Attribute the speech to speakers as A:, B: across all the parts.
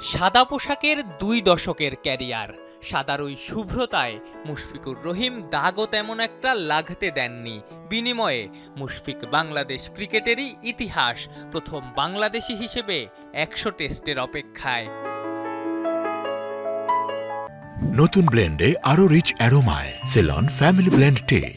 A: সাদা পোশাকের দুই দশকের ক্যারিয়ার। সাদার ওই শুভ্রতায় মুশফিকুর রহিম দাগও তেমন একটা লাগতে দেননি। বিনিময়ে মুশফিক বাংলাদেশ ক্রিকেটেরই ইতিহাস প্রথম বাংলাদেশি হিসেবে একশো টেস্টের অপেক্ষায়।
B: নতুন ব্লেন্ডে আরও rich অ্যারোমায় Ceylon family blend tea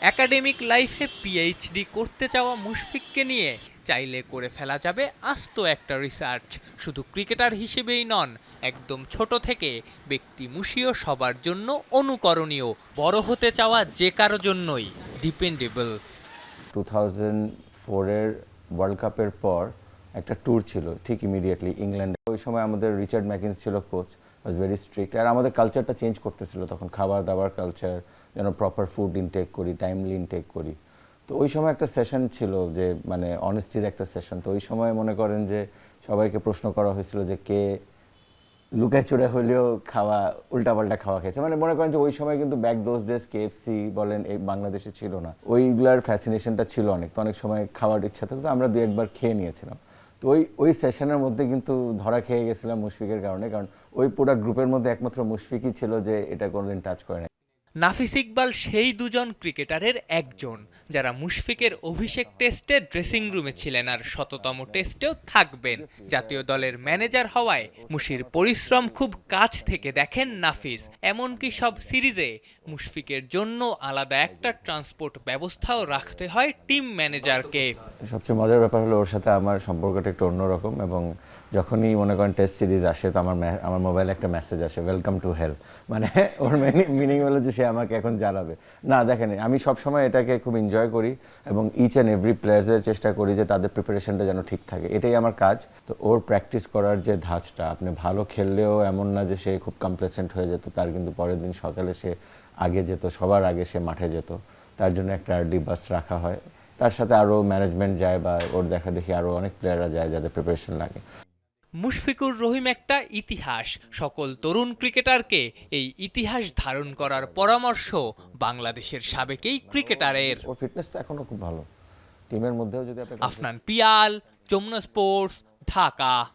A: academic লাইফে পিএইচডি করতে চাওয়া মুশফিককে নিয়ে চাইলে করে ফেলা যাবে আস্ত একটা রিসার্চ শুধু ক্রিকেটার হিসেবেই নন, একদম ছোট থেকে ব্যক্তি মুশিও সবার জন্য অনুকরণীয়। বড় হতে চাওয়া যে কারও জন্যই ডিপেন্ডেবল
C: টু থাউজেন্ড ফোরের ওয়ার্ল্ড কাপের পর একটা ট্যুর ছিল, ঠিক ইমিডিয়েটলি ইংল্যান্ডে ওই সময় আমাদের রিচার্ড ম্যাকিন্স ছিল কোচ ওয়াজ ভেরি স্ট্রিক্ট আর আমাদের কালচারটা চেঞ্জ করতেছিল তখন খাবার দাবার কালচার যেন প্রপার ফুড ইনটেক করি টাইমলি ইনটেক করি। তো ওই সময় একটা সেশন ছিল যে মানে অনেস্টির একটা সেশন তো ওই সময় মনে করেন যে, সবাইকে প্রশ্ন করা হয়েছিল যে, কে লুকায় চুরে হলেও খাওয়া, উল্টাপাল্টা খাওয়া খেয়েছে। মানে মনে করেন যে, ওই সময় কিন্তু ব্যাক দোজ ডেজ কেএফসি বলেন, এই বাংলাদেশে ছিল না। ওইগুলার ফ্যাসিনেশনটা ছিল অনেক। তো অনেক সময় খাওয়ার ইচ্ছা থাকতো, আমরা দু একবার খেয়ে নিয়েছিলাম। তো ওই ওই সেশনের মধ্যে কিন্তু ধরা খেয়ে গেছিলাম মুশফিকের কারণে। কারণ ওই পুরো গ্রুপের মধ্যে একমাত্র মুশফিকই ছিল যে, এটা কোনোদিন টাচ করে
A: নাফিস ইকবাল সেই দুজন ক্রিকেটারের একজন, যারা মুশফিকের অভিষেক টেস্টে ড্রেসিং রুমে ছিলেন আর শততম টেস্টেও থাকবেন। জাতীয় দলের ম্যানেজার হওয়ায় মুশির পরিশ্রম খুব কাছ থেকে দেখেন নাফিস। এমনকি সব সিরিজে মুশফিকের জন্য আলাদা একটা ট্রান্সপোর্ট ব্যবস্থাও রাখতে হয় টিম ম্যানেজারকে
C: সবচেয়ে মজার ব্যাপার হলো ওর সাথে আমার সম্পর্কটা একটু অন্যরকম এবং যখনই মনে করেন টেস্ট সিরিজ আসে তো আমার আমার মোবাইলে একটা মেসেজ আসে ওয়েলকাম টু হেল মানে ওর মিনিং হলো যে সে আমাকে এখন জ্বালাবে না, দেখেন, আমি সবসময় এটাকে খুব এনজয় করি এবং ইচ অ্যান্ড এভরি প্লেয়ার্সের চেষ্টা করি যে তাদের প্রিপারেশনটা যেন ঠিক থাকে। এটাই আমার কাজ। তো ওর প্র্যাকটিস করার যে ধাঁচটা, আপনি ভালো খেললেও এমন না যে সে খুব কমপ্লেসেন্ট হয়ে যেত, তার কিন্তু পরের দিন সকালে সে আগে যেত, সবার আগে সে মাঠে যেত। তার জন্য একটা আর্লি বাস রাখা হয়। তার সাথে আরও ম্যানেজমেন্ট যায় বা ওর দেখা দেখি আরও অনেক প্লেয়াররা যায় যাদের প্রিপারেশন লাগে।
A: মুশফিকুর রহিম একটা ইতিহাস। সকল তরুণ ক্রিকেটারকে এই ইতিহাস ধারণ করার পরামর্শ বাংলাদেশের সাবেকেই ক্রিকেটারের।
C: ওর ফিটনেসটা এখনও খুব ভালো। টিমের মধ্যেও যদি আপনি
A: আফনান পিয়াল যমুনা স্পোর্টস ঢাকা।